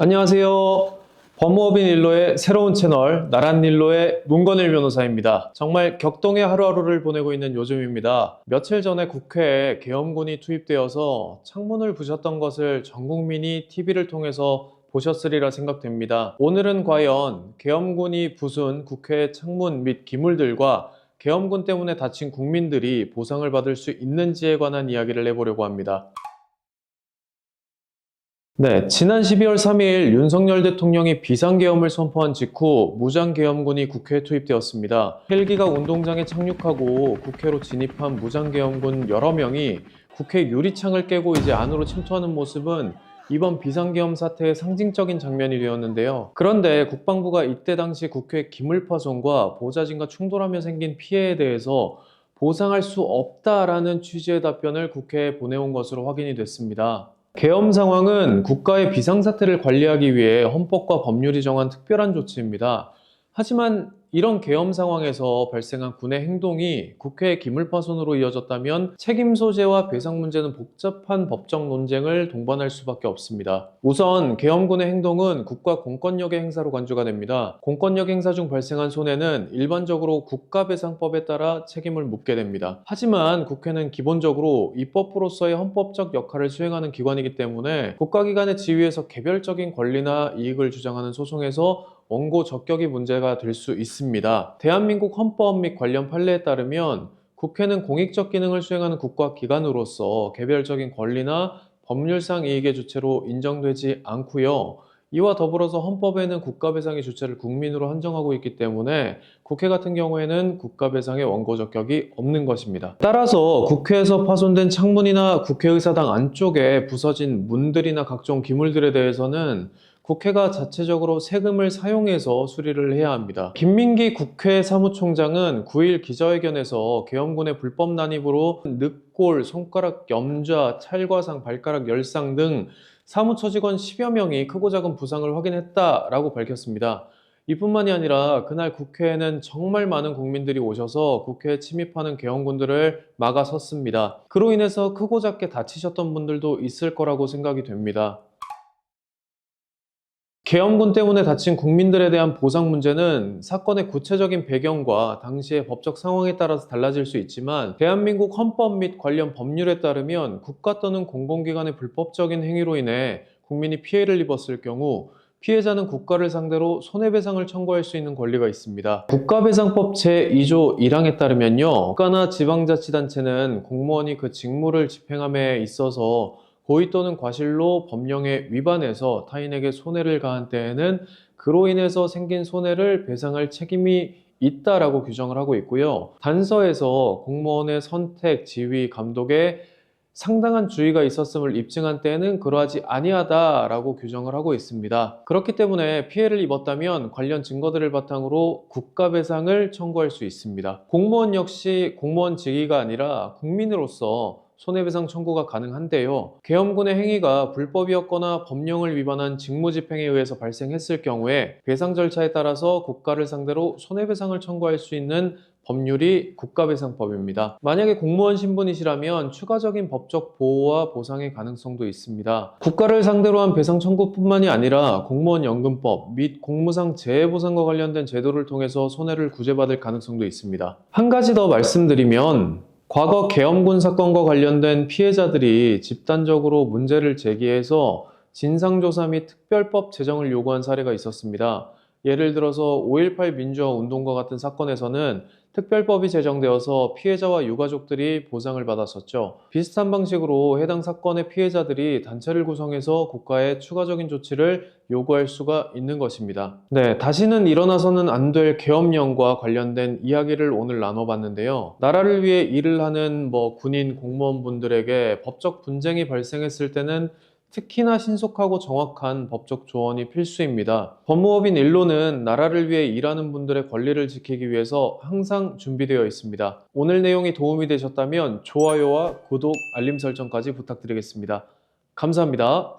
안녕하세요. 법무법인 일로의 새로운 채널 나란 일로의 문건일 변호사입니다. 정말 격동의 하루하루를 보내고 있는 요즘입니다. 며칠 전에 국회에 계엄군이 투입되어서 창문을 부셨던 것을 전 국민이 TV를 통해서 보셨으리라 생각됩니다. 오늘은 과연 계엄군이 부순 국회 창문 및 기물들과 계엄군 때문에 다친 국민들이 보상을 받을 수 있는지에 관한 이야기를 해보려고 합니다. 네, 지난 12월 3일 윤석열 대통령이 비상계엄을 선포한 직후 무장계엄군이 국회에 투입되었습니다. 헬기가 운동장에 착륙하고 국회로 진입한 무장계엄군 여러 명이 국회 유리창을 깨고 이제 안으로 침투하는 모습은 이번 비상계엄 사태의 상징적인 장면이 되었는데요. 그런데 국방부가 이때 당시 국회 기물파손과 보좌진과 충돌하며 생긴 피해에 대해서 보상할 수 없다라는 취지의 답변을 국회에 보내온 것으로 확인이 됐습니다. 계엄 상황은 국가의 비상사태를 관리하기 위해 헌법과 법률이 정한 특별한 조치입니다. 하지만 이런 계엄 상황에서 발생한 군의 행동이 국회의 기물파손으로 이어졌다면 책임 소재와 배상 문제는 복잡한 법적 논쟁을 동반할 수밖에 없습니다. 우선 계엄군의 행동은 국가 공권력의 행사로 간주가 됩니다. 공권력 행사 중 발생한 손해는 일반적으로 국가배상법에 따라 책임을 묻게 됩니다. 하지만 국회는 기본적으로 입법부로서의 헌법적 역할을 수행하는 기관이기 때문에 국가기관의 지위에서 개별적인 권리나 이익을 주장하는 소송에서 원고 적격이 문제가 될 수 있습니다. 대한민국 헌법 및 관련 판례에 따르면 국회는 공익적 기능을 수행하는 국가기관으로서 개별적인 권리나 법률상 이익의 주체로 인정되지 않고요. 이와 더불어서 헌법에는 국가배상의 주체를 국민으로 한정하고 있기 때문에 국회 같은 경우에는 국가배상의 원고 적격이 없는 것입니다. 따라서 국회에서 파손된 창문이나 국회의사당 안쪽에 부서진 문들이나 각종 기물들에 대해서는 국회가 자체적으로 세금을 사용해서 수리를 해야 합니다. 김민기 국회 사무총장은 9일 기자회견에서 계엄군의 불법 난입으로 늑골, 손가락 염좌, 찰과상, 발가락 열상 등 사무처 직원 10여 명이 크고 작은 부상을 확인했다라고 밝혔습니다. 이뿐만이 아니라 그날 국회에는 정말 많은 국민들이 오셔서 국회에 침입하는 계엄군들을 막아섰습니다. 그로 인해서 크고 작게 다치셨던 분들도 있을 거라고 생각이 됩니다. 계엄군 때문에 다친 국민들에 대한 보상 문제는 사건의 구체적인 배경과 당시의 법적 상황에 따라서 달라질 수 있지만 대한민국 헌법 및 관련 법률에 따르면 국가 또는 공공기관의 불법적인 행위로 인해 국민이 피해를 입었을 경우 피해자는 국가를 상대로 손해배상을 청구할 수 있는 권리가 있습니다. 국가배상법 제2조 1항에 따르면요. 국가나 지방자치단체는 공무원이 그 직무를 집행함에 있어서 고의 또는 과실로 법령에 위반해서 타인에게 손해를 가한 때에는 그로 인해서 생긴 손해를 배상할 책임이 있다라고 규정을 하고 있고요. 단서에서 공무원의 선택, 지위, 감독에 상당한 주의가 있었음을 입증한 때에는 그러하지 아니하다라고 규정을 하고 있습니다. 그렇기 때문에 피해를 입었다면 관련 증거들을 바탕으로 국가배상을 청구할 수 있습니다. 공무원 역시 공무원 직위가 아니라 국민으로서 손해배상 청구가 가능한데요. 계엄군의 행위가 불법이었거나 법령을 위반한 직무집행에 의해서 발생했을 경우에 배상 절차에 따라서 국가를 상대로 손해배상을 청구할 수 있는 법률이 국가배상법입니다. 만약에 공무원 신분이시라면 추가적인 법적 보호와 보상의 가능성도 있습니다. 국가를 상대로 한 배상 청구뿐만이 아니라 공무원 연금법 및 공무상 재해보상과 관련된 제도를 통해서 손해를 구제받을 가능성도 있습니다. 한 가지 더 말씀드리면 과거 계엄군 사건과 관련된 피해자들이 집단적으로 문제를 제기해서 진상조사 및 특별법 제정을 요구한 사례가 있었습니다. 예를 들어서 5.18 민주화 운동과 같은 사건에서는 특별법이 제정되어서 피해자와 유가족들이 보상을 받았었죠. 비슷한 방식으로 해당 사건의 피해자들이 단체를 구성해서 국가에 추가적인 조치를 요구할 수가 있는 것입니다. 네, 다시는 일어나서는 안 될 계엄령과 관련된 이야기를 오늘 나눠봤는데요. 나라를 위해 일을 하는 뭐 군인, 공무원분들에게 법적 분쟁이 발생했을 때는 특히나 신속하고 정확한 법적 조언이 필수입니다. 법무법인 일로는 나라를 위해 일하는 분들의 권리를 지키기 위해서 항상 준비되어 있습니다. 오늘 내용이 도움이 되셨다면 좋아요와 구독, 알림 설정까지 부탁드리겠습니다. 감사합니다.